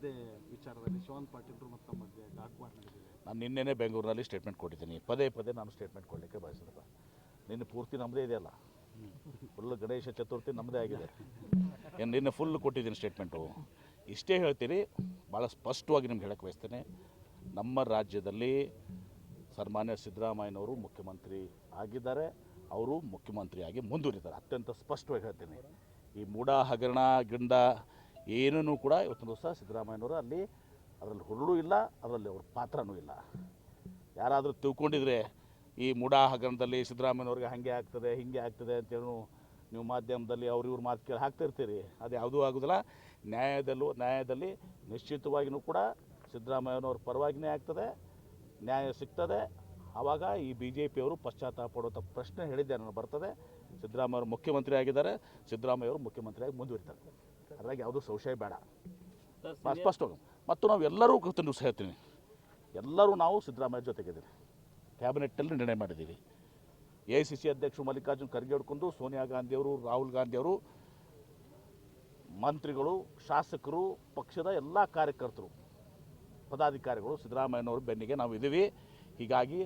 ಹುದ್ದೆ ವಿಚಾರದಲ್ಲಿ ಶಿವನ್ ಪಾಟೀಲ್ ಮತ್ತು ಮಧ್ಯೆ ನಾನು ನಿನ್ನೆನೇ ಬೆಂಗಳೂರಿನಲ್ಲಿ ಸ್ಟೇಟ್ಮೆಂಟ್ ಕೊಟ್ಟಿದ್ದೀನಿ. ಪದೇ ಪದೇ ನಾನು ಸ್ಟೇಟ್ಮೆಂಟ್ ಕೊಡಲಿಕ್ಕೆ ಬಯಸಿಲ್ಲ ನಿನ್ನೆ ಪೂರ್ತಿ ನಮ್ಮದೇ ಇದೆಯಲ್ಲ ಫುಲ್ ಗಣೇಶ ಚತುರ್ಥಿ ನಮ್ಮದೇ ಆಗಿದೆ. ಏನು ನಿನ್ನೆ ಫುಲ್ ಕೊಟ್ಟಿದ್ದೀನಿ ಸ್ಟೇಟ್ಮೆಂಟು ಇಷ್ಟೇ ಹೇಳ್ತೀನಿ ಭಾಳ ಸ್ಪಷ್ಟವಾಗಿ ನಿಮ್ಗೆ ಹೇಳಕ್ಕೆ ಬಯಸ್ತೇನೆ. ನಮ್ಮ ರಾಜ್ಯದಲ್ಲಿ ಸನ್ಮಾನ್ಯ ಸಿದ್ದರಾಮಯ್ಯನವರು ಮುಖ್ಯಮಂತ್ರಿ ಆಗಿದ್ದಾರೆ. ಅವರು ಮುಖ್ಯಮಂತ್ರಿಯಾಗಿ ಮುಂದುವರಿತಾರೆ ಅತ್ಯಂತ ಸ್ಪಷ್ಟವಾಗಿ ಹೇಳ್ತೀನಿ. ಈ ಮೂಡ ಹಗರಣ, ಗಿಂಡ ಏನೂ ಕೂಡ ಇವತ್ತಿನ ದಿವಸ ಸಿದ್ದರಾಮಯ್ಯನವರು ಅಲ್ಲಿ ಅದರಲ್ಲಿ ಹುರುಳು ಇಲ್ಲ, ಅದರಲ್ಲಿ ಅವ್ರ ಪಾತ್ರನೂ ಇಲ್ಲ. ಯಾರಾದರೂ ತಿಳ್ಕೊಂಡಿದ್ರೆ ಈ ಮೂಡಾ ಹಗರಣದಲ್ಲಿ ಸಿದ್ದರಾಮಯ್ಯನವ್ರಿಗೆ ಹಾಗೆ ಆಗ್ತದೆ, ಹೀಗೆ ಆಗ್ತದೆ ಅಂತೇಳಿ ನೀವು ಮಾಧ್ಯಮದಲ್ಲಿ ಅವ್ರ ಇವ್ರ ಮಾತು ಕೇಳಿ ಹಾಕ್ತಿರ್ತೀರಿ. ಅದು ಯಾವುದೂ ಆಗೋದಿಲ್ಲ. ನ್ಯಾಯದಲ್ಲೂ, ನ್ಯಾಯದಲ್ಲಿ ನಿಶ್ಚಿತವಾಗಿಯೂ ಕೂಡ ಸಿದ್ದರಾಮಯ್ಯನವ್ರ ಪರವಾಗಿನೇ ಆಗ್ತದೆ, ನ್ಯಾಯ ಸಿಗ್ತದೆ. ಆವಾಗ ಈ ಬಿ ಜೆ ಪಿಯವರು ಪಶ್ಚಾತ್ತಾಪ ಪಡುವಂಥ ಪ್ರಶ್ನೆ ಹೇಳಿದ್ದೆ ನಾನು ಬರ್ತದೆ. ಸಿದ್ದರಾಮಯ್ಯವರು ಮುಖ್ಯಮಂತ್ರಿ ಆಗಿದ್ದಾರೆ. ಸಿದ್ದರಾಮಯ್ಯವರು ಮುಖ್ಯಮಂತ್ರಿಯಾಗಿ ಮುಂದುವರಿತಾರೆ. ಅದ್ರಾಗ ಯಾವುದೂ ಸಂಶಯ ಬೇಡ. ಸ್ಪಷ್ಟ ಸ್ಪಷ್ಟವಾಗಿ ಮತ್ತು ನಾವು ಎಲ್ಲರೂ ಕೂತು ದಿವಸ ಹೇಳ್ತೀನಿ ಎಲ್ಲರೂ ನಾವು ಸಿದ್ದರಾಮಯ್ಯ ಜೊತೆಗಿದ್ದೀವಿ. ಕ್ಯಾಬಿನೆಟ್ಟಲ್ಲಿ ನಿರ್ಣಯ ಮಾಡಿದ್ದೀವಿ. ಎ ಐ ಸಿ ಸಿ ಅಧ್ಯಕ್ಷರು ಮಲ್ಲಿಕಾರ್ಜುನ್ ಖರ್ಗೆ ಹಿಡ್ಕೊಂಡು ಸೋನಿಯಾ ಗಾಂಧಿಯವರು ರಾಹುಲ್ ಗಾಂಧಿಯವರು ಮಂತ್ರಿಗಳು ಶಾಸಕರು ಪಕ್ಷದ ಎಲ್ಲ ಕಾರ್ಯಕರ್ತರು ಪದಾಧಿಕಾರಿಗಳು ಸಿದ್ದರಾಮಯ್ಯನವ್ರ ಬೆನ್ನಿಗೆ ನಾವು ಇದ್ದೀವಿ. ಹೀಗಾಗಿ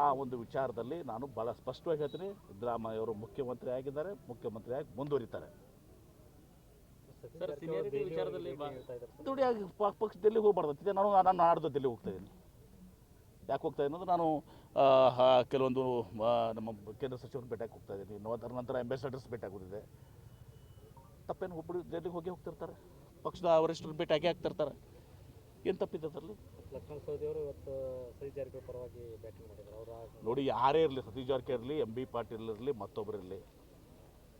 ಆ ಒಂದು ವಿಚಾರದಲ್ಲಿ ನಾನು ಭಾಳ ಸ್ಪಷ್ಟವಾಗಿ ಹೇಳ್ತೀನಿ. ಸಿದ್ದರಾಮಯ್ಯವರು ಮುಖ್ಯಮಂತ್ರಿ ಆಗಿದ್ದಾರೆ ಮುಖ್ಯಮಂತ್ರಿಯಾಗಿ ಮುಂದುವರಿತಾರೆ. ಸರ್ ಪಕ್ಷದಲ್ಲಿ ಹೋಗ್ಬಾರ್ದು. ನಾನು ನಾನು ನಾಡ್ದು ಡೆಲ್ಲಿ ಹೋಗ್ತಾ ಇದ್ದೀನಿ? ಯಾಕೆ ಹೋಗ್ತಾ ಇದ್ದೀನಿ ಅಂದ್ರೆ ನಾನು ಆ, ಕೆಲವೊಂದು ನಮ್ಮ ಕೇಂದ್ರ ಸಚಿವರನ್ನ ಭೇಟಿಯಾಗಿ ಹೋಗ್ತಾ ಇದ್ದೀನಿ. ಅದರ ನಂತರ ಅಂಬಾಸಡರ್ಸ್ ಭೇಟಿ ಆಗೋದಿದೆ ತಪ್ಪೇನು ಒಬ್ಬರು ಡೆಲ್ಲಿಗೆ ಹೋಗಿ ಹೋಗ್ತಿರ್ತಾರೆ. ಪಕ್ಷದ ವರಿಷ್ಠರು ಭೇಟಿಯಾಗಿ ಆಗ್ತಿರ್ತಾರೆ. ಏನು ತಪ್ಪಿದೆ ಅದರಲ್ಲಿ? ಲಕ್ಷ್ಮಣ ಸವದಿ ಅವರು ಇವತ್ತು ಸತೀಶ್ ಜಾರಕಿಹೊಳಿ ಪರವಾಗಿ ಬ್ಯಾಟಿಂಗ್ ಮಾಡಿದ್ದಾರೆ. ಅವರು ನೋಡಿ ಯಾರೇ ಇರಲಿ ಸತೀಶ್ ಜಾರಕಿಹೊಳಿ ಇರಲಿ ಎಂ ಬಿ ಪಾಟೀಲ್ ಇರಲಿ ಮತ್ತೊಬ್ಬರು ಇರಲಿ.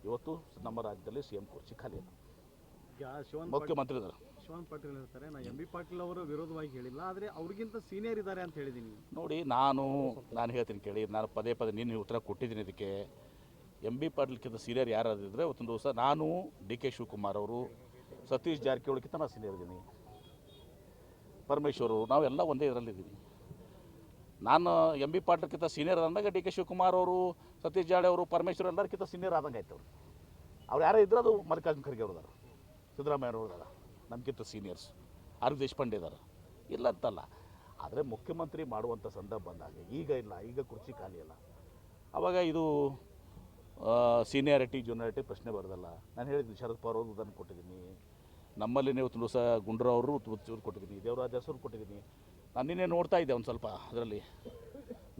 ಇವತ್ತು ನಮ್ಮ ರಾಜ್ಯದಲ್ಲಿ ಸಿ ಎಂ ಕುರ್ಚಿ ಖಾಲಿ ಇಲ್ಲ ಈಗ ಶಿವನ್ ಪಾಟೀಲ್ ಮುಖ್ಯಮಂತ್ರಿ ಇದ್ದಾರೆ ಶಿವಾನಂದ ಪಾಟೀಲ್ ಇರ್ತಾರೆ. ನಾ ಎಂ ಬಿ ಪಾಟೀಲ್ ಅವರು ವಿರೋಧವಾಗಿ ಹೇಳಿಲ್ಲ. ಆದರೆ ಅವ್ರಿಗಿಂತ ಸೀನಿಯರ್ ಇದ್ದಾರೆ ಅಂತ ಹೇಳಿದ್ದೀನಿ ನೋಡಿ ನಾನು ನಾನು ಹೇಳ್ತೀನಿ ಕೇಳಿ. ನಾನು ಪದೇ ಪದೇ ನಿನ್ನೆ ಉತ್ತರ ಕೊಟ್ಟಿದ್ದೀನಿ ಇದಕ್ಕೆ. ಎಂ ಬಿ ಪಾಟೀಲ್ಕಿಂತ ಸೀನಿಯರ್ ಯಾರಾದಿದ್ರೆ ಒಂದು ದಿವಸ ನಾನು ಡಿ ಕೆ ಶಿವಕುಮಾರ್ ಅವರು ಸತೀಶ್ ಜಾರಕಿಹೊಳಿಗಿಂತ ನಾನು ಸೀನಿಯರ್ ಇದ್ದೀನಿ ಪರಮೇಶ್ವರು ನಾವೆಲ್ಲ ಒಂದೇ ಇದರಲ್ಲಿದ್ದೀವಿ ನಾನು ಎಂ ಬಿ ಪಾಟೀಲ್ಕಿಂತ ಸೀನಿಯರ್ ಅಂದಾಗ ಡಿ ಕೆ ಶಿವಕುಮಾರ್ ಅವರು ಸತೀಶ್ ಜಾಡೆ ಅವರು ಪರಮೇಶ್ವರ್ ಎಲ್ಲರಿಗಿಂತ ಸೀನಿಯರ್ ಆದಂಗೆ ಆಯ್ತು ಅವ್ರು. ಅವ್ರು ಯಾರೇ ಇದ್ರು ಅದು ಮಲ್ಲಿಕಾರ್ಜುನ ಖರ್ಗೆ ಅವ್ರು ಇದಾರೆ ಸಿದ್ದರಾಮಯ್ಯ ಅವರು ಇದಾರೆ ನಮಗಿಂತ ಸೀನಿಯರ್ಸ್ ಆರ್ ದೇಶಪಾಂಡೆ ಇದ್ದಾರೆ ಇಲ್ಲ ಅಂತಲ್ಲ ಆದರೆ ಮುಖ್ಯಮಂತ್ರಿ ಮಾಡುವಂಥ ಸಂದರ್ಭ ಬಂದಾಗ, ಈಗ ಇಲ್ಲ, ಈಗ ಕುರ್ಚಿ ಖಾಲಿ ಅಲ್ಲ. ಆವಾಗ ಇದು ಸೀನಿಯಾರಿಟಿ ಜೂನಿಯಾರಿಟಿ ಪ್ರಶ್ನೆ ಬರೋದಲ್ಲ. ನಾನು ಹೇಳಿದ್ದೀನಿ ಶರದ್ ಪವಾರ್ ಅವರು ಉದಾಹರಣೆ ಕೊಟ್ಟಿದ್ದೀನಿ. ನಮ್ಮಲ್ಲಿ ನೀವು ತುಳುಸ ಗುಂಡ್ರ ಅವರು ಉತ್ತರ ಕೊಟ್ಟಿದ್ದೀನಿ. ದೇವರಾಜ ಹೆಸರು ಕೊಟ್ಟಿದ್ದೀನಿ. ನಾನು ನಿನ್ನೆ ನೋಡ್ತಾ ಇದ್ದೆ ಒಂದು ಸ್ವಲ್ಪ ಅದರಲ್ಲಿ.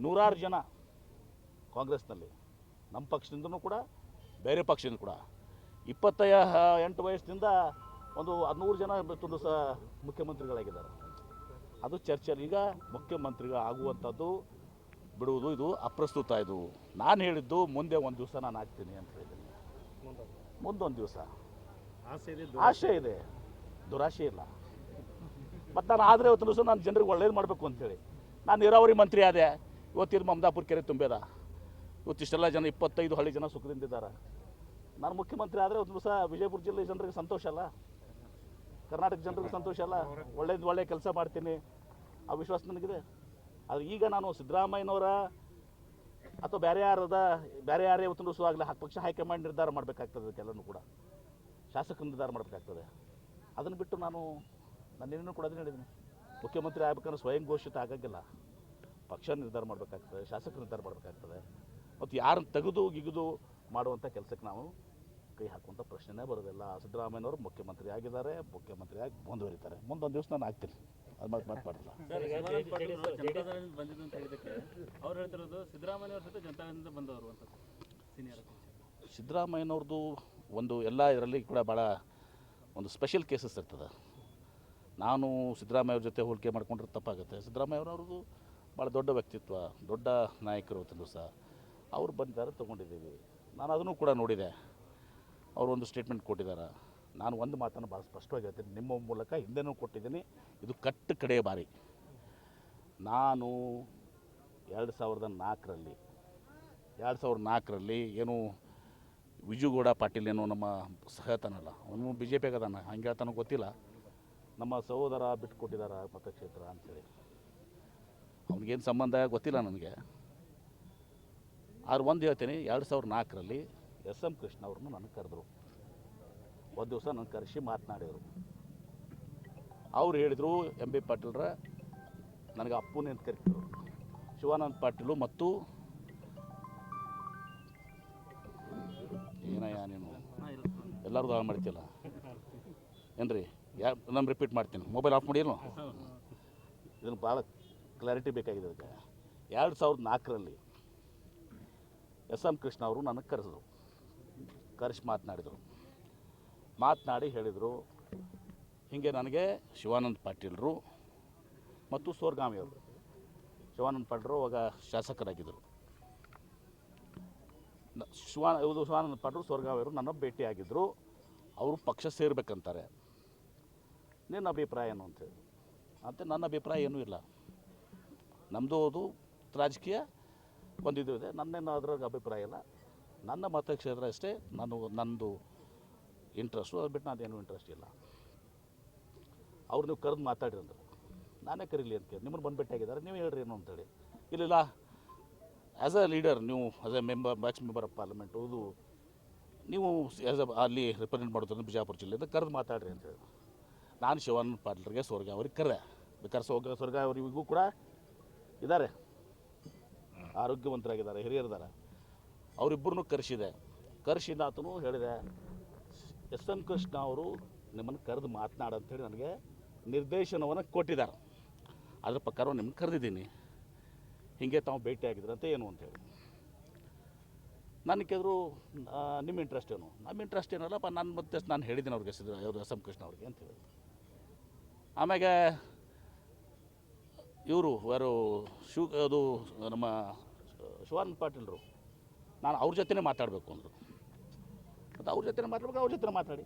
ನೂರಾರು ಜನ ಕಾಂಗ್ರೆಸ್ನಲ್ಲಿ. ನಮ್ಮ ಪಕ್ಷದಿಂದನೂ ಕೂಡ, ಬೇರೆ ಪಕ್ಷದಿಂದ ಕೂಡ. ಇಪ್ಪತ್ತ ಎಂಟು ವಯಸ್ಸಿನಿಂದ ಒಂದು ಹದಿನೂರು ಜನ ಇವತ್ತೊಂದು ಸಹ ಮುಖ್ಯಮಂತ್ರಿಗಳಾಗಿದ್ದಾರೆ. ಅದು ಚರ್ಚೆಯಲ್ಲಿ ಈಗ ಮುಖ್ಯಮಂತ್ರಿಗಳು ಆಗುವಂಥದ್ದು ಬಿಡುವುದು ಇದು ಅಪ್ರಸ್ತುತ ಇದು. ನಾನು ಹೇಳಿದ್ದು ಮುಂದೆ ಒಂದು ದಿವಸ ನಾನು ಆಗ್ತೀನಿ ಅಂತ ಹೇಳಿದ್ದೀನಿ. ಮುಂದೊಂದು ದಿವಸ. ಆಸೆ ಇದೆ ಆಸೆ ಇದೆ. ದುರಾಶೆ ಇಲ್ಲ. ಮತ್ತು ನಾನು ಆದರೆ ಇವತ್ತು ದಿವಸ ನಾನು ಜನರಿಗೆ ಒಳ್ಳೇದು ಮಾಡಬೇಕು ಅಂತೇಳಿ ನಾನು ನೀರಾವರಿ ಮಂತ್ರಿ ಆದೆ. ಇವತ್ತಿನ ಮಮದಾಪುರ ಕೆರೆ ತುಂಬ್ಯದ ಇವತ್ತಿಷ್ಟೆಲ್ಲ ಜನ ಇಪ್ಪತ್ತೈದು ಹಳ್ಳಿ ಜನ ಸುಖದಿಂದಿದ್ದಾರೆ ನಾನು ಮುಖ್ಯಮಂತ್ರಿ ಆದರೆ ಒಂದು ದಿವಸ ವಿಜಯಪುರ ಜಿಲ್ಲೆ ಜನರಿಗೆ ಸಂತೋಷ ಅಲ್ಲ? ಕರ್ನಾಟಕ ಜನರಿಗೆ ಸಂತೋಷ ಅಲ್ಲ? ಒಳ್ಳೇದು ಒಳ್ಳೆ ಕೆಲಸ ಮಾಡ್ತೀನಿ. ಆ ವಿಶ್ವಾಸ ನನಗಿದೆ. ಆದರೆ ಈಗ ನಾನು ಸಿದ್ದರಾಮಯ್ಯನವರ ಅಥವಾ ಬೇರೆ ಯಾರದ, ಬೇರೆ ಯಾರೇ ಇವತ್ತು ದಿವಸ ಆಗಲಿ, ಪಕ್ಷ ಹೈಕಮಾಂಡ್ ನಿರ್ಧಾರ ಮಾಡಬೇಕಾಗ್ತದೆ ಅದಕ್ಕೆಲ್ಲನೂ ಕೂಡ. ಶಾಸಕರು ನಿರ್ಧಾರ ಮಾಡಬೇಕಾಗ್ತದೆ. ಅದನ್ನು ಬಿಟ್ಟು ನಾನು ನಾನು ಇನ್ನೂ ಕೂಡ ಅದನ್ನು ಹೇಳಿದ್ದೀನಿ. ಮುಖ್ಯಮಂತ್ರಿ ಆಗ್ಬೇಕಂದ್ರೆ ಸ್ವಯಂ ಘೋಷಿತ ಆಗೋಂಗಿಲ್ಲ. ಪಕ್ಷ ನಿರ್ಧಾರ ಮಾಡಬೇಕಾಗ್ತದೆ, ಶಾಸಕರು ನಿರ್ಧಾರ ಮಾಡಬೇಕಾಗ್ತದೆ. ಮತ್ತು ಯಾರನ್ನು ತೆಗೆದು, ಗಿಗಿದು ಮಾಡುವಂಥ ಕೆಲಸಕ್ಕೆ ನಾವು ಕೈ ಹಾಕುವಂಥ ಪ್ರಶ್ನೆನೇ ಬರೋದಿಲ್ಲ. ಸಿದ್ದರಾಮಯ್ಯನವರು ಮುಖ್ಯಮಂತ್ರಿ ಆಗಿದ್ದಾರೆ ಮುಖ್ಯಮಂತ್ರಿಯಾಗಿ ಮುಂದುವರಿತಾರೆ. ಮುಂದೊಂದು ದಿವಸ ನಾನು ಆಗ್ತೀನಿ. ಅದು ಮತ್ತೆ ಮಾತಾಡಲ್ಲ ಸರ್ ಈಗ ಶಿವಾನಂದ ಪಾಟೀಲ್ ಅವರು ಹೇಳ್ತಿರೋದು ಸಿದ್ದರಾಮಯ್ಯನವ್ರ ಜೊತೆ ಜನತಾದಿಂದ ಬಂದವರು ಅಂತ ಸೀನಿಯರ್ ಸಿದ್ದರಾಮಯ್ಯನವ್ರದ್ದು ಒಂದು ಎಲ್ಲ ಇದರಲ್ಲಿ ಕೂಡ ಭಾಳ ಒಂದು ಸ್ಪೆಷಲ್ ಕೇಸಸ್ ಇರ್ತದೆ. ನಾನು ಸಿದ್ದರಾಮಯ್ಯವ್ರ ಜೊತೆ ಹೋಲಿಕೆ ಮಾಡಿಕೊಂಡ್ರೆ ತಪ್ಪಾಗುತ್ತೆ. ಸಿದ್ದರಾಮಯ್ಯವ್ರವ್ರದ್ದು ಭಾಳ ದೊಡ್ಡ ವ್ಯಕ್ತಿತ್ವ ದೊಡ್ಡ ನಾಯಕರು ಇವತ್ತಿನ ಸಹ. ಅವ್ರು ಬಂದಿದ್ದಾರೆ ತೊಗೊಂಡಿದ್ದೀವಿ. ನಾನು ಅದನ್ನು ಕೂಡ ನೋಡಿದೆ. ಅವರು ಒಂದು ಸ್ಟೇಟ್ಮೆಂಟ್ ಕೊಟ್ಟಿದ್ದಾರೆ. ನಾನು ಒಂದು ಮಾತನ್ನು ಭಾಳ ಸ್ಪಷ್ಟವಾಗಿ ಹೇಳ್ತೀನಿ. ನಿಮ್ಮ ಮೂಲಕ ಹಿಂದೆನೂ ಕೊಟ್ಟಿದ್ದೀನಿ. ಇದು ಕಟ್ಟು ಕಡೆಯ ಬಾರಿ. ನಾನು ಎರಡು ಸಾವಿರದ ನಾಲ್ಕರಲ್ಲಿ, ಎರಡು ಸಾವಿರದ ನಾಲ್ಕರಲ್ಲಿ ಏನು ವಿಜುಗೌಡ ಪಾಟೀಲ್ ಏನೋ ನಮ್ಮ ಸಹತನಲ್ಲ, ಅವನು ಬಿ ಜೆ ಪಿ ಅದಾನ, ಹಂಗೆ ಹೇಳ್ತಾನೋ ಗೊತ್ತಿಲ್ಲ. ನಮ್ಮ ಸಹೋದರ ಬಿಟ್ಕೊಟ್ಟಿದ್ದಾರೆ ಮತಕ್ಷೇತ್ರ ಅಂಥೇಳಿ ಅವ್ನಿಗೇನು ಸಂಬಂಧ ಗೊತ್ತಿಲ್ಲ ನನಗೆ. ಆದ್ರೆ ಒಂದು ಹೇಳ್ತೀನಿ, ಎರಡು ಸಾವಿರದ ನಾಲ್ಕರಲ್ಲಿ ಎಸ್ ಎಂ ಕೃಷ್ಣ ಅವ್ರನ್ನ ನನಗೆ ಕರೆದ್ರು. ಒಂದು ದಿವಸ ನನ್ನ ಕರೆಸಿ ಮಾತನಾಡಿದರು. ಅವ್ರು ಹೇಳಿದರು, ಎಂ ಬಿ ಪಾಟೀಲ್ರ, ನನಗೆ ಅಪ್ಪುನೇ ಅಂತ ಕರಿತಿದ್ರು. ಶಿವಾನಂದ ಪಾಟೀಲು ಮತ್ತು ಏನಯ್ಯ ನೀನು? ಎಲ್ಲರೂ ಹಾಳು ಮಾಡ್ತಿಲ್ಲ ಏನ್ರಿ? ಯಾ ನಾನು ರಿಪೀಟ್ ಮಾಡ್ತೀನಿ. ಮೊಬೈಲ್ ಆಫ್ ಮಾಡಿಲ್ಲ ಇದನ್ನು ಭಾಳ ಕ್ಲಾರಿಟಿ ಬೇಕಾಗಿದೆ ಅದಕ್ಕೆ. ಎರಡು ಸಾವಿರದ ನಾಲ್ಕರಲ್ಲಿ ಎಸ್ ಎಂ ಕೃಷ್ಣ ಅವರು ನನಗೆ ಕರೆಸಿದ್ರು. ಕರೆಸಿ ಮಾತನಾಡಿದರು. ಮಾತನಾಡಿ ಹೇಳಿದರು, ಹೀಗೆ ನನಗೆ ಶಿವಾನಂದ ಪಾಟೀಲರು ಮತ್ತು ಸೋರ್ಗಾಮಿಯವರು ಶಿವಾನಂದ ಪಾಟೀಲರು ಅವಾಗ ಶಾಸಕರಾಗಿದ್ದರು. ಶಿವಾನ ಇದು ಶಿವಾನಂದ ಪಾಟೀಲ್ ಸೋರ್ಗಾಮಿಯವರು ನನ್ನ ಭೇಟಿಯಾಗಿದ್ದರು ಅವರು ಪಕ್ಷ ಸೇರಬೇಕಂತಾರೆ. ನಿನ್ನ ಅಭಿಪ್ರಾಯ ಏನು ಅಂತೇಳಿ ಅಂತ ನನ್ನ ಅಭಿಪ್ರಾಯ ಏನೂ ಇಲ್ಲ. ನಮ್ಮದು ಅದು ರಾಜಕೀಯ ಒಂದು ಇದು. ಇದೆ ನನ್ನೇನು ಅದ್ರಾಗ ಅಭಿಪ್ರಾಯ ಇಲ್ಲ. ನನ್ನ ಮತಕ್ಷೇತ್ರ ಅಷ್ಟೇ ನಾನು ನಂದು ಇಂಟ್ರೆಸ್ಟು ಅದು ಬಿಟ್ಟು ನಾನೇನು ಇಂಟ್ರೆಸ್ಟ್ ಇಲ್ಲ. ಅವ್ರು ನೀವು ಕರೆದು ಮಾತಾಡ್ರಿ ಅಂದರು. ನಾನೇ ಕರೀಲಿ ಅಂತ ಕೇಳಿ. ನಿಮ್ಮನ್ನು ಬಂದು ಭೇಟಿಯಾಗಿದ್ದಾರೆ ನೀವು ಹೇಳ್ರಿ ಏನು ಅಂತೇಳಿ. ಇಲ್ಲಿಲ್ಲ ಆ್ಯಸ್ ಅ ಲೀಡರ್ ನೀವು as a member match member of parliament ಇದು ನೀವು ಆ್ಯಸ್ ಅ ಅಲ್ಲಿ ರಿಪ್ರೆಸೆಂಟ್ ಮಾಡೋದ್ರಿಂದ ಬಿಜಾಪುರ ಜಿಲ್ಲೆಯಿಂದ ಕರೆದು ಮಾತಾಡ್ರಿ ಅಂತ ಹೇಳಿ. ನಾನು ಶಿವಾನಂದ ಪಾಟೀಲ್ರಿಗೆ ಸ್ವರ್ಗ ಅವ್ರಿಗೆ ಕರೆ. ಬೇಕಾದ್ರೆ ಸ್ವರ್ಗ ಸ್ವರ್ಗ ಅವರಿಗೂ ಕೂಡ ಇದ್ದಾರೆ. ಆರೋಗ್ಯವಂತರಾಗಿದ್ದಾರೆ ಹಿರಿಯರಿದ್ದಾರೆ. ಅವರಿಬ್ಬರನ್ನೂ ಕರೆಸಿದೆ. ಕರೆಸಿದ ಆತನು ಹೇಳಿದೆ, ಎಸ್ ಎನ್ ಕೃಷ್ಣ ಅವರು ನಿಮ್ಮನ್ನು ಕರೆದು ಮಾತನಾಡ ಅಂತೇಳಿ ನನಗೆ ನಿರ್ದೇಶನವನ್ನು ಕೊಟ್ಟಿದ್ದಾರೆ. ಅದ್ರ ಪ್ರಕಾರ ನಿಮ್ಮನ್ನು ಕರೆದಿದ್ದೀನಿ. ಹೀಗೆ ತಾವು ಭೇಟಿ ಆಗಿದ್ರಂತೆ ಏನು ಅಂತೇಳಿ ನನಗೆ ಕೇಳಿದ್ರು ನಿಮ್ಮ ಇಂಟ್ರೆಸ್ಟ್ ಏನು? ನಮ್ಮ ಇಂಟ್ರೆಸ್ಟ್ ಏನಲ್ಲಪ್ಪ, ನಾನು ಮತ್ತೆ ನಾನು ಹೇಳಿದ್ದೀನಿ ಅವ್ರಿಗೆ ಸಿದ್ದ ಯಾವುದು ಎಸ್ ಎಂ ಕೃಷ್ಣ ಅವ್ರಿಗೆ ಅಂತ ಹೇಳಿ ಆಮ್ಯಾಗೆ ಇವರು, ಯಾರು, ಶಿವ, ಅದು ನಮ್ಮ ಶಿವಾನಂದ ಪಾಟೀಲ್ರು ನಾನು ಅವ್ರ ಜೊತೆನೇ ಮಾತಾಡಬೇಕು ಅಂದರು. ಮತ್ತು ಅವ್ರ ಜೊತೆ ಮಾತಾಡ್ಬೇಕು, ಅವ್ರ ಜೊತೆ ಮಾತಾಡಿ.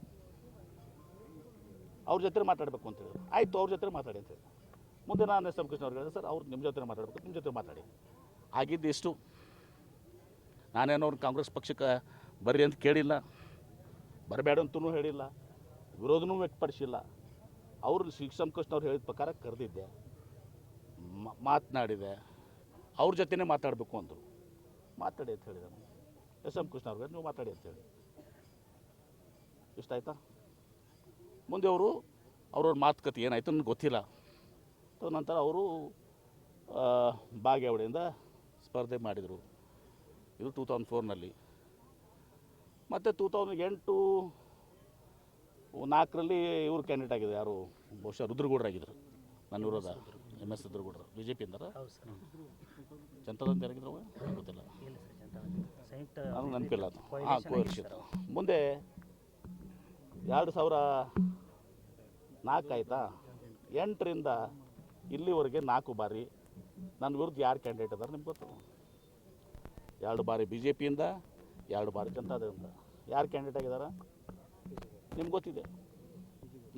ಅವ್ರ ಜೊತೆ ಮಾತಾಡಬೇಕು ಅಂತ ಹೇಳಿದ್ರು. ಆಯಿತು, ಅವ್ರ ಜೊತೆ ಮಾತಾಡಿ ಅಂತ ಹೇಳಿದ್ರು. ಮುಂದೆ ನಾನು ಎಸ್ ಎಂ ಕೃಷ್ಣ ಅವ್ರಿಗೆ ಹೇಳಿದೆ, ಸರ್, ಅವ್ರು ನಿಮ್ಮ ಜೊತೆ ಮಾತಾಡಬೇಕು, ನಿಮ್ಮ ಜೊತೆ ಮಾತಾಡಿ. ಆಗಿದ್ದು ಇಷ್ಟು. ನಾನೇನೋ ಅವ್ರು ಕಾಂಗ್ರೆಸ್ ಪಕ್ಷಕ್ಕೆ ಬರ್ರಿ ಅಂತ ಕೇಳಿಲ್ಲ. ಬರಬೇಡ ಅಂತೂ ಹೇಳಿಲ್ಲ. ವಿರೋಧನೂ ವ್ಯಕ್ತಪಡಿಸಿಲ್ಲ. ಅವರು ಶ್ರೀ ಕೃಷ್ಣ ಅವ್ರು ಹೇಳಿದ ಪ್ರಕಾರ ಕರೆದಿದ್ದೆ. ಮಾತನಾಡಿದೆ. ಅವ್ರ ಜೊತೆನೇ ಮಾತಾಡಬೇಕು ಅಂದರು. ಮಾತಾಡಿ ಅಂತ ಹೇಳಿದೆ ನಾನು ಎಸ್ ಎಂ ಕೃಷ್ಣ ಅವ್ರಿಗೆ, ನೀವು ಮಾತಾಡಿ ಅಂತ ಹೇಳಿ ಇಷ್ಟ ಆಯ್ತಾ ಮುಂದೆ ಅವರು, ಅವ್ರವ್ರ ಮಾತುಕತೆ ಏನಾಯ್ತು ನನಗೆ ಗೊತ್ತಿಲ್ಲ. ತದನಂತರ ಅವರು ಬಾಗೇವಾಡಿಯಿಂದ ಸ್ಪರ್ಧೆ ಮಾಡಿದರು. ಇದು ಟೂ ತೌಸಂಡ್ ಫೋರ್ನಲ್ಲಿ ಮತ್ತು ಟೂ ತೌಸಂಡ್ ಎಂಟು ನಾಲ್ಕರಲ್ಲಿ ಇವರು ಕ್ಯಾಂಡಿಡೇಟ್ ಆಗಿದೆ ಯಾರು? ಬಹುಶಃ ರುದ್ರಗೌಡರಾಗಿದ್ದರು ನನ್ನ ವಿರೋಧ ಎಂ ಎಸ್ ರುದ್ರಗೌಡರು ಬಿ ಜೆ ಪಿಯಿಂದಾರ ಹೌದು ಸರ್. ಯಾರಾಗಿದ್ರು? ಗೊತ್ತಿಲ್ಲ. ಇಲ್ಲ ಸರ್ ಜನತಾ ಸಂಯುಕ್ತ ನನಗೆ ನೆನಪಿಲ್ಲ ಅದು. ಹಾಂ Coalition. ಮುಂದೆ ಎರಡು ಸಾವಿರ ನಾಲ್ಕು ಆಯಿತಾ? ಎಂಟರಿಂದ ಇಲ್ಲಿವರೆಗೆ ನಾಲ್ಕು ಬಾರಿ ನನ್ನ ವಿರುದ್ಧ ಯಾರು ಕ್ಯಾಂಡಿಡೇಟ್ ಅದಾರೆ ನಿಮ್ಗೆ ಗೊತ್ತು? ಎರಡು ಬಾರಿ ಬಿ ಜೆ ಪಿಯಿಂದ ಎರಡು ಬಾರಿ ಜನತಾದಿಂದ ಯಾರು ಕ್ಯಾಂಡಿಡೇಟ್ ಆಗಿದ್ದಾರೆ ನಿಮ್ಗೆ ಗೊತ್ತಿದೆ.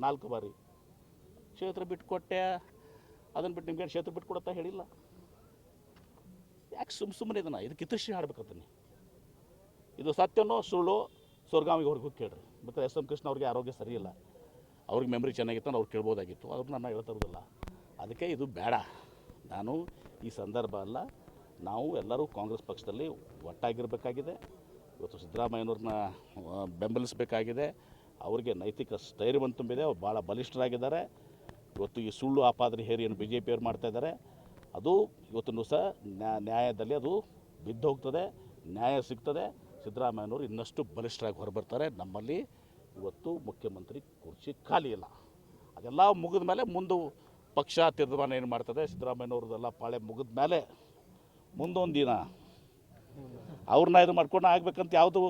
ನಾಲ್ಕು ಬಾರಿ. ಕ್ಷೇತ್ರ ಬಿಟ್ಟುಕೊಟ್ಟೆ ಅದನ್ನು ಬಿಟ್ಟು ನಿಮ್ಗೆ ಕ್ಷೇತ್ರ ಬಿಟ್ಟು ಕೊಡುತ್ತಾ ಹೇಳಿಲ್ಲ? ಯಾಕೆ ಸುಮ್ಮ ಸುಮ್ಮನೆ ಇದನ್ನು? ಇದು ಕಿತ್ತಶ್ರೀ ಹಾಡ್ಬೇಕಂತ ಇದು ಸತ್ಯನೋ ಸುಳ್ಳು ಸ್ವರ್ಗಾಮಿಗೆ ಅವ್ರಿಗೆ ಹೋಗಿ ಕೇಳ್ರಿ. ಬೇಕಾದ್ರೆ ಎಸ್ ಎಂ ಕೃಷ್ಣ ಅವ್ರಿಗೆ ಆರೋಗ್ಯ ಸರಿ ಇಲ್ಲ. ಅವ್ರಿಗೆ ಮೆಮ್ರಿ ಚೆನ್ನಾಗಿತ್ತು ಅವ್ರು ಕೇಳ್ಬೋದಾಗಿತ್ತು. ಅವ್ರು ನಾನು ಹೇಳ್ತಾ ಅದಕ್ಕೆ ಇದು ಬೇಡ. ನಾನು ಈ ಸಂದರ್ಭ ಅಲ್ಲ. ನಾವು ಎಲ್ಲರೂ ಕಾಂಗ್ರೆಸ್ ಪಕ್ಷದಲ್ಲಿ ಒಟ್ಟಾಗಿರಬೇಕಾಗಿದೆ. ಇವತ್ತು ಸಿದ್ದರಾಮಯ್ಯನವ್ರನ್ನ ಬೆಂಬಲಿಸಬೇಕಾಗಿದೆ. ಅವರಿಗೆ ನೈತಿಕ ಸ್ಥೈರ್ಯವನ್ನು ತುಂಬಿದೆ. ಅವ್ರು ಭಾಳ ಬಲಿಷ್ಠರಾಗಿದ್ದಾರೆ. ಇವತ್ತು ಈ ಸುಳ್ಳು ಆಪಾದನೆ ಹೇರಿಯನ್ನು ಬಿ ಜೆ ಪಿಯವ್ರು ಮಾಡ್ತಾ ಇದ್ದಾರೆ, ಅದು ಇವತ್ತು ಸಹ ನ್ಯಾ- ನ್ಯಾಯದಲ್ಲಿ ಅದು ಬಿದ್ದು ಹೋಗ್ತದೆ ನ್ಯಾಯ ಸಿಗ್ತದೆ. ಸಿದ್ದರಾಮಯ್ಯನವರು ಇನ್ನಷ್ಟು ಬಲಿಷ್ಠರಾಗಿ ಹೊರಬರ್ತಾರೆ. ನಮ್ಮಲ್ಲಿ ಇವತ್ತು ಮುಖ್ಯಮಂತ್ರಿ ಕುರ್ಚಿ ಖಾಲಿ ಇಲ್ಲ. ಅದೆಲ್ಲ ಮುಗಿದ ಮೇಲೆ ಮುಂದೆ ಪಕ್ಷ ತೀರ್ಮಾನ ಏನು ಮಾಡ್ತದೆ, ಸಿದ್ದರಾಮಯ್ಯನವ್ರದ್ದೆಲ್ಲ ಪಾಳೆ ಮುಗಿದ ಮೇಲೆ ಮುಂದೊಂದು ದಿನ ಅವ್ರನ್ನ ಇದು ಮಾಡ್ಕೊಂಡು ಆಗ್ಬೇಕಂತ ಯಾವುದು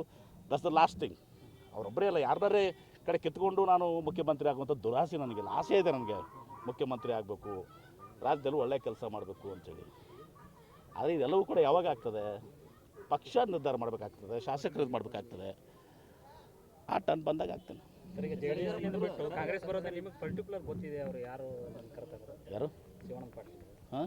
ದಸ್ ದ ಲಾಸ್ಟ್ ಥಿಂಗ್ ಅವರೊಬ್ಬರೇ ಅಲ್ಲ, ಯಾರ್ದಾರೇ ಕಡೆ ಕಿತ್ಕೊಂಡು ನಾನು ಮುಖ್ಯಮಂತ್ರಿ ಆಗುವಂಥ ದುರಾಸೆ ನನಗಿಲ್ಲ. ಆಸೆ ಇದೆ ನನಗೆ. ಮುಖ್ಯಮಂತ್ರಿ ಆಗಬೇಕು ರಾಜ್ಯದಲ್ಲಿ ಒಳ್ಳೆಯ ಕೆಲಸ ಮಾಡಬೇಕು ಅಂತೇಳಿ ಆದರೆ ಇದೆಲ್ಲವೂ ಕೂಡ ಯಾವಾಗ ಆಗ್ತದೆ? ಪಕ್ಷ ನಿರ್ಧಾರ ಮಾಡಬೇಕಾಗ್ತದೆ ಶಾಸಕರು ಇದು ಮಾಡಬೇಕಾಗ್ತದೆ. ಆ ಟನ್ ಬಂದಾಗ ಆಗ್ತೇನೆ ಸರ್ ಈಗ ಜೆ ಡಿ ಎಸ್ ಬಿಟ್ಟು ಕಾಂಗ್ರೆಸ್ ಬರೋದ್ರೆ ನಿಮಗೆ ಪರ್ಟಿಕ್ಯುಲರ್ ಗೊತ್ತಿದೆ ಅವರು ಯಾರು ಹಾಂ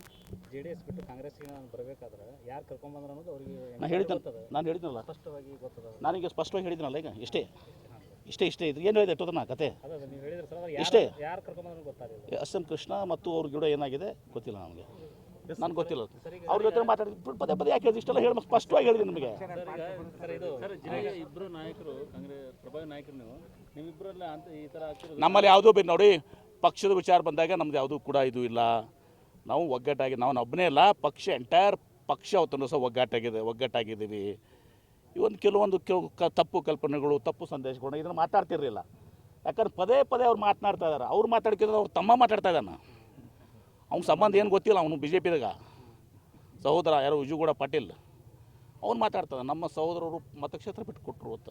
ಜೆ ಡಿ ಎಸ್ ಬಿಟ್ಟು ಕಾಂಗ್ರೆಸ್ಗೆ ನಾನು ಬರಬೇಕಾದ್ರೆ ಯಾರು ಕರ್ಕೊಂಬಂದ್ರೆ ಅನ್ನೋದು ಅವ್ರಿಗೆ ನಾನು ಹೇಳಿದ್ದೆ ನಾನು ಹೇಳಿದ್ನಲ್ಲ ಸ್ಪಷ್ಟವಾಗಿ ಗೊತ್ತದ ನಾನೀಗ ಸ್ಪಷ್ಟವಾಗಿ ಹೇಳಿದ್ನಲ್ಲ ಈಗ ಇಷ್ಟೇ. ಇಷ್ಟೇ ಇಷ್ಟೇ. ಇದು ಏನು ಇದೆ ಎಷ್ಟೊತ್ತ ನಾ ಕತೆ ಅದ ನೀವು ಹೇಳಿದ್ರೆ ಸರ್ ಅವ್ರು ಇಷ್ಟೇ? ಎಸ್ ಎಂ ಕೃಷ್ಣ ಮತ್ತು ಅವ್ರ ಗಿಡ ಏನಾಗಿದೆ ಗೊತ್ತಿಲ್ಲ ನಮಗೆ. ನನ್ಗೆ ಗೊತ್ತಿಲ್ಲ. ಅವ್ರ ಜೊತೆ ಮಾತಾಡಿ ಪದೇ ಪದೇ ಯಾಕೆ? ಇಷ್ಟೆಲ್ಲ ಹೇಳಿ ಸ್ಪಷ್ಟವಾಗಿ ಹೇಳಿದೆ ನಿಮಗೆ. ಇಬ್ಬರು ನಾಯಕರು ಪ್ರಭಾವಿ ನಾಯಕರು ನೀವು. ನಿಮ್ಮಿಬ್ಬರಲ್ಲ ಅಂತ ಈ ಥರ ನಮ್ಮಲ್ಲಿ ಯಾವುದೂ ಬಿ ನೋಡಿ ಪಕ್ಷದ ವಿಚಾರ ಬಂದಾಗ ನಮ್ದು ಯಾವುದೂ ಕೂಡ ಇದು ಇಲ್ಲ. ನಾವು ಒಗ್ಗಟ್ಟಾಗಿ ನಾವು ಒಬ್ಬನೇ ಇಲ್ಲ ಪಕ್ಷ ಎಂಟೈರ್ ಪಕ್ಷ ಅವತ್ತು ಸಹ ಒಗ್ಗಟ್ಟಾಗಿದೆ ಒಗ್ಗಟ್ಟಾಗಿದ್ದೀವಿ. ಒಂದು ಕೆಲವೊಂದು ತಪ್ಪು ಕಲ್ಪನೆಗಳು, ತಪ್ಪು ಸಂದೇಶಗಳು ಇದನ್ನು ಮಾತಾಡ್ತಿರಲಿಲ್ಲ. ಯಾಕಂದ್ರೆ ಪದೇ ಪದೇ ಅವ್ರು ಮಾತನಾಡ್ತಾ ಇದ್ದಾರೆ ಅವ್ರು ಮಾತಾಡ್ಕಿದ್ರೆ ಅವ್ರು ತಮ್ಮ ಮಾತಾಡ್ತಾ ಇದ್ದಾನೆ ಅವ್ನ ಸಂಬಂಧ ಏನು ಗೊತ್ತಿಲ್ಲ, ಅವನು ಬಿ ಜೆ ಪಿದಾಗ ಸಹೋದರ ಯಾರು ವಿಜುಗೌಡ ಪಾಟೀಲ್. ಅವ್ನು ಮಾತಾಡ್ತಾನೆ ನಮ್ಮ ಸಹೋದರರು ಮತಕ್ಷೇತ್ರ ಬಿಟ್ಟು ಕೊಟ್ಟರು ಅಂತ.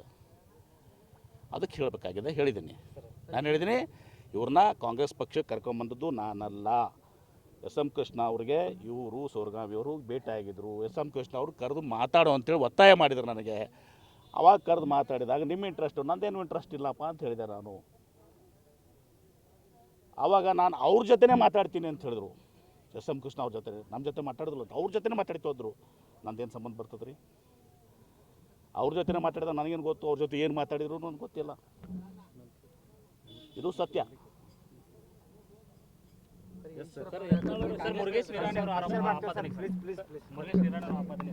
ಅದಕ್ಕೆ ಹೇಳಬೇಕಾಗಿದೆ, ಹೇಳಿದ್ದೀನಿ. ನಾನು ಹೇಳಿದ್ದೀನಿ, ಇವ್ರನ್ನ ಕಾಂಗ್ರೆಸ್ ಪಕ್ಷಕ್ಕೆ ಕರ್ಕೊಂಬಂದದ್ದು ನಾನಲ್ಲ. ಎಸ್ ಎಂ ಕೃಷ್ಣ ಅವ್ರಿಗೆ ಇವರು ಸೋರ್ಗಾವಿಯವರು ಭೇಟಿ ಆಗಿದ್ರು ಎಸ್ ಎಂ ಕೃಷ್ಣ ಅವರು ಕರೆದು ಮಾತಾಡು ಅಂತೇಳಿ ಒತ್ತಾಯ ಮಾಡಿದ್ರು ನನಗೆ. ಅವಾಗ ಕರೆದು ಮಾತಾಡಿದಾಗ ನಿಮ್ಮ ಇಂಟ್ರೆಸ್ಟು ನಂದೇನು ಇಂಟ್ರೆಸ್ಟ್ ಇಲ್ಲಪ್ಪ ಅಂತ ಹೇಳಿದೆ ನಾನು. ಆವಾಗ ನಾನು ಅವ್ರ ಜೊತೆನೇ ಮಾತಾಡ್ತೀನಿ ಅಂತ ಹೇಳಿದ್ರು. ಎಸ್ ಎಂ ಕೃಷ್ಣ ಅವ್ರ ಜೊತೆ, ನಮ್ಮ ಜೊತೆ ಮಾತಾಡಿದ್ರು ಅವ್ರ ಜೊತೆನೇ ಮಾತಾಡ್ತಾ ಹೋದ್ರು. ನಂದೇನು ಸಂಬಂಧ ಬರ್ತದೆ ರೀ ಅವ್ರ ಜೊತೆನೇ ಮಾತಾಡಿದ ನನಗೇನು ಗೊತ್ತು? ಅವ್ರ ಜೊತೆ ಏನು ಮಾತಾಡಿದ್ರು ನನಗೆ ಗೊತ್ತಿಲ್ಲ. ಇದು ಸತ್ಯ ಸರ್ ಯತ್ನಾಳ್ ಅವರು- ಸರ್ ಮುರುಗೇಶ್ ನಿರಾಣಿ ಅವರ ಆರೋಪ ಆಪಾದನೆ ಮುರುಗೇಶ್ ನಿರಾಣಿ ಅವರ ಆಪಾದನೆ